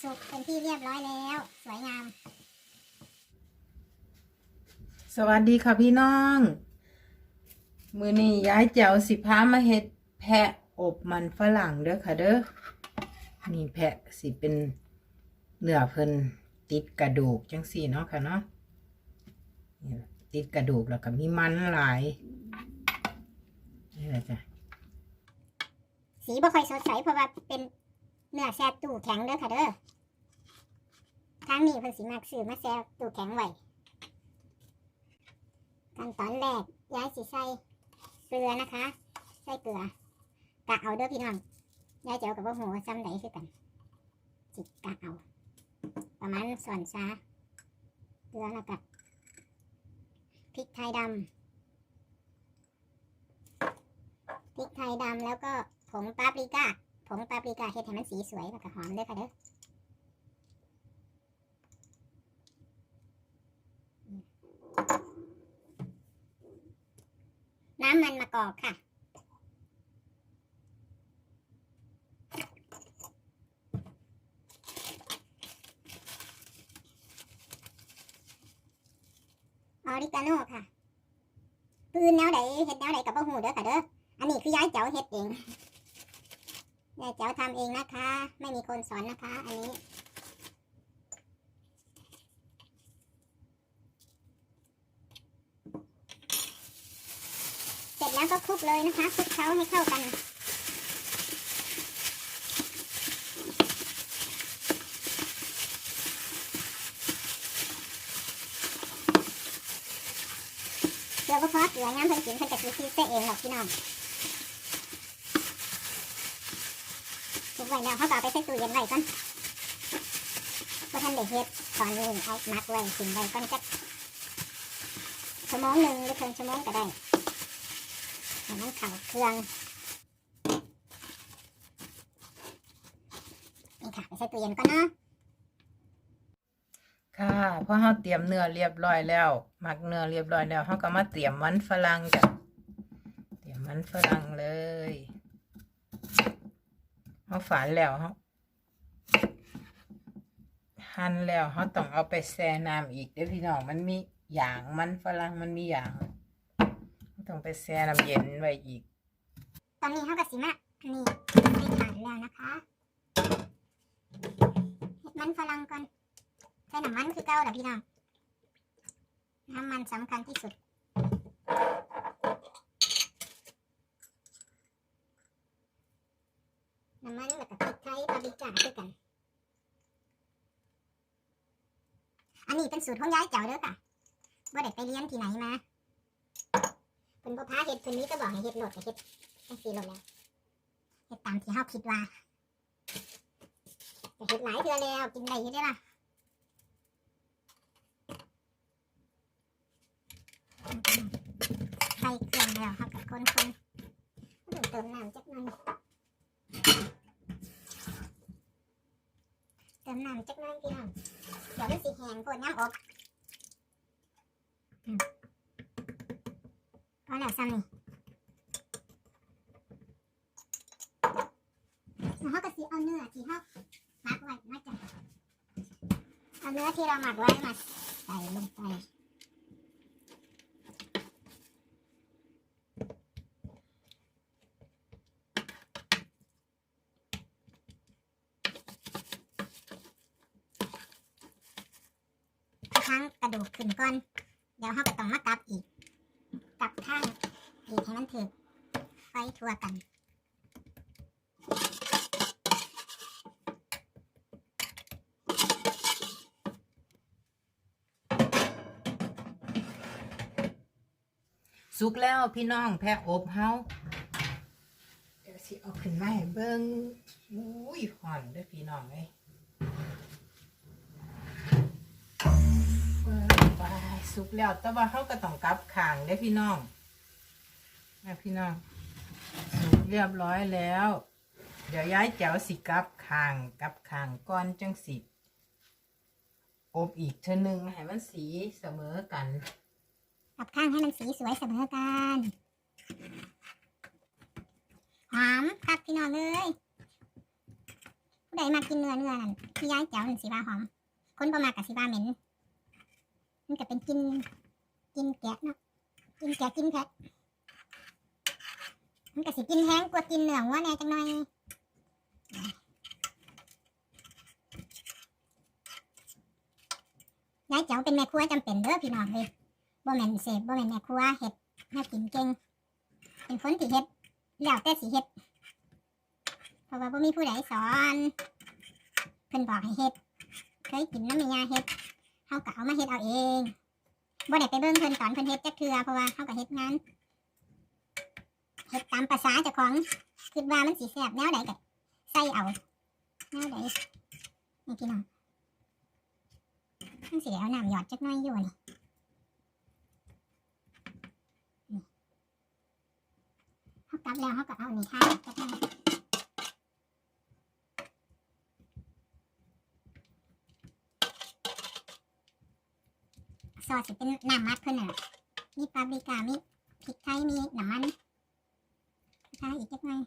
สุกเป็นที่เรียบร้อยแล้ว สวยงาม สวัสดีค่ะพี่น้อง มือนี้ย้ายแจ๋วสิพามาเฮ็ดแพะอบมันฝรั่งเด้อค่ะเด้อนี่แพะสิเป็นเนื้อเพิ่นติดกระดูกจังสี่เนาะค่ะเนาะนี่ล่ะติดกระดูกแล้วก็มีมันหลายนี่แหละจ้ะสีบ่ค่อยสดใสเพราะว่าเป็น เนื้อแช่ตู้แข็งเด้อค่ะเด้อทางนี้เพิ่นสิมักซื้อมาแช่ตู้แข็งไว้ขั้นตอนแรกย้ายสิใส่เกลือนะคะ ใส่เกลือกะเอาเด้อพี่น้องย้ายเจียวกับว่าหัวซ้ำไหนคือกันจิกกะเอาประมาณส่วนซาเกลือแล้วก็พริกไทยดำพริกไทยดำแล้วก็ผงปาปริก้า ผงปาปริกาเฮ็ดให้มันสีสวยแล้วก็หอมเด้อค่ะเด้อน้ำมันมะกอกค่ะ ออริกาโน่ค่ะ ปืนแนวไหนเฮ็ดแนวไหนกับบ่หูเด้อค่ะเด้อ อันนี้คือยายเจ้าเฮ็ดเอง ยายเจ้าทำเองนะคะ ไม่มีคนสอนนะคะ อันนี้ เสร็จแล้วก็คลุกเลยนะคะคลุกเคล้าให้เข้ากันเดี๋ยวก็พอเกลือน้ำเพิ่นกินเพิ่นจะซื้อซื้เองหรอกพี่น้องทุก ไว้แล้วเขาก็เอาไปใส่ตู้เย็นไว้ก่อนว่าท่านได้เฮ็ดตอนนี้เอามักไว้กินไว้ก่อนจักชั่วโมงหนึ่งหรือครึ่งชั่วโมงก็ได้ให้มันเข้าเครื่องนี่ค่ะไปใส่ตู้เย็นก่อนเนาะค่ะพอเราเตรียมเนื้อเรียบร้อยแล้วหมักเนื้อเรียบร้อยแล้วเราก็มาเตรียมมันฝรั่งจ้ะเตรียมมันฝรั่งเลย เราฝานแล้วเราหั่นแล้วเราต้องเอาไปแช่น้ำอีกเด้อพี่น้องมันมีหยางมันฝรั่งมันมีหยางเราต้องไปแช่น้ำเย็นไว้อีก ตอนนี้เขากับสิมาอันนี้ให้ทานแล้วนะคะเห็ดมันฝรั่งก่อนใส่น้ำมันคือเก่าแหละพี่น้องน้ำมันสำคัญที่สุด น้ำมันแล้วก็พริกไทยปาปริก้าคือกัน อันนี้เป็นสูตรของยายเจ้าเด้อค่ะว่าได้ไปเรียนที่ไหนมาเป็นพ่อพาเห็ดคนนี้ก็บอกให้เห็ดโหลดกับเห็ดจังสีลงแล้วเฮ็ดตามที่เฮาคิดว่าเฮ็ดหลายเทื่อแล้วกินได้อยู่ได้อล่ะใส่เครื่องแล้วเฮากับคนคนๆต้องเติมน้ำจักหน่อย ติมน้ำจักหน่อยพี่น้องเดี๋ยวมันสิแห้งโพดน้ำอบพอแล้วซ้ำนี่แล้วเขาก็สิเอาเนื้อที่เขาหมักไว้มาจากเอาเนื้อที่เราหมักไว้มาใส่ลงไป ทั้งกระดูกขึ้นก่อน เดี๋ยวเขาก็ต้องมากลับอีกกลับข้างอีกให้มันถึกไฟทั่วกันสุกแล้วพี่น้องแพะอบเฮาเดี๋ยวสิเอาขึ้นมาให้เบิ่งอุ้ยหอนด้อพี่น้องเอ้ย สุกแล้ว แต่ว่าเฮาก็ต้องกลับข้างเด้พี่น้องนะพี่น้อง สุกเรียบร้อยแล้ว เดี๋ยวย้ายแจ๋วสิกลับข้างกลับข้างก่อนจังสิอบอีกเทื่อนึงให้มันสีเสมอกัน กลับข้างให้มันสีสวยเสมอกันหอมครับพี่น้องเลยผู้ได้มากินเนื้อเนื้อนั่นที่ย้ายแจ๋วนั่นสีว่าหอม คนประมากับสีว่าเหม็น มันก็เป็นกิน กินแกะเนาะกินแกะกินแพะมันก็สิกินแห้งกว่ากินเหนื้อวัวแน่จังหน่อยยายเจ๋วเป็นแม่ครัวจำเป็นเด้อพี่น้องเลยบ่แม่นเสพบ่แม่นแม่ครัวเฮ็ดให้กินเก่งเป็นคนที่เฮ็ดแล้วแต่สิเฮ็ดเพราะว่าบ่มีผู้ใดสอนเพิ่นบอกให้เฮ็ดเคยกินน้ำมียาเฮ็ด เฮาก็เอามาเฮ็ดเอาเองบ่ได้ไปเบิ่งเพิ่นสอนเพิ่นเฮ็ดจักเทื่อเพราะว่าเฮาก็เฮ็ดงานเฮ็ดตามภาษาเจ้าของคิดว่ามันสิแซ่บแนวใดก็ใส่เอาแนวใดนี่พี่น้องมันสิเอาน้ำหยอดจักหน้อยอยู่นี่นี่เขากลับแล้วเขาก็เอานี่ท่าจักหน้อย ซอสสิเป็นน้ำมัดเพิ่นน่ะมีปาปริกามีพริกไทยมีน้ำมันท่าอีกเจักหน่อย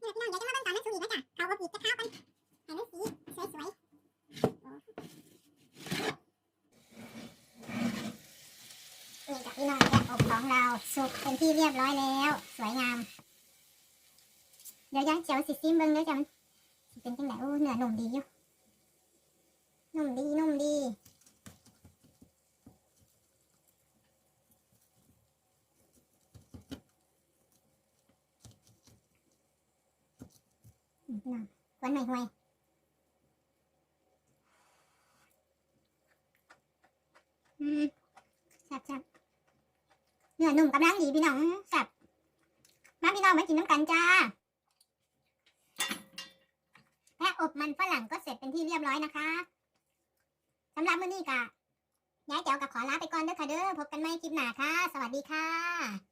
นี่ยพี่น้องเดี๋ยวจะมาเบิ่งตอนมันสุกอีกนะจ๊ะเขาอบอีกจะข้าวกันให้มันสีสวยๆนี่กับพี่น้องแกะอบของเราสุกเป็นที่เรียบร้อยแล้ว สวยงาม เดี๋ยวย่ายเจียวสิซิมเบิ้งเด้อจ้ะมันสิเป็นจังไดโอ้เนื้อนุ่มดีอยู่ นุ่มดีนุ่มดีอืมพี่น้องควันห่วยๆอืมแซ่บแซ่บเนื้อนุ่มกำลังดีพี่น้องแซ่บมาพี่น้องมากินน้ำกันจ้าแพะอบมันฝรั่งก็เสร็จเป็นที่เรียบร้อยนะคะ สำหรับมื้อนี้กะยายแจ๋วกับขอลาไปก่อนเด้อค่ะเด้อพบกันใหม่คลิปหน้าค่ะ สวัสดีค่ะ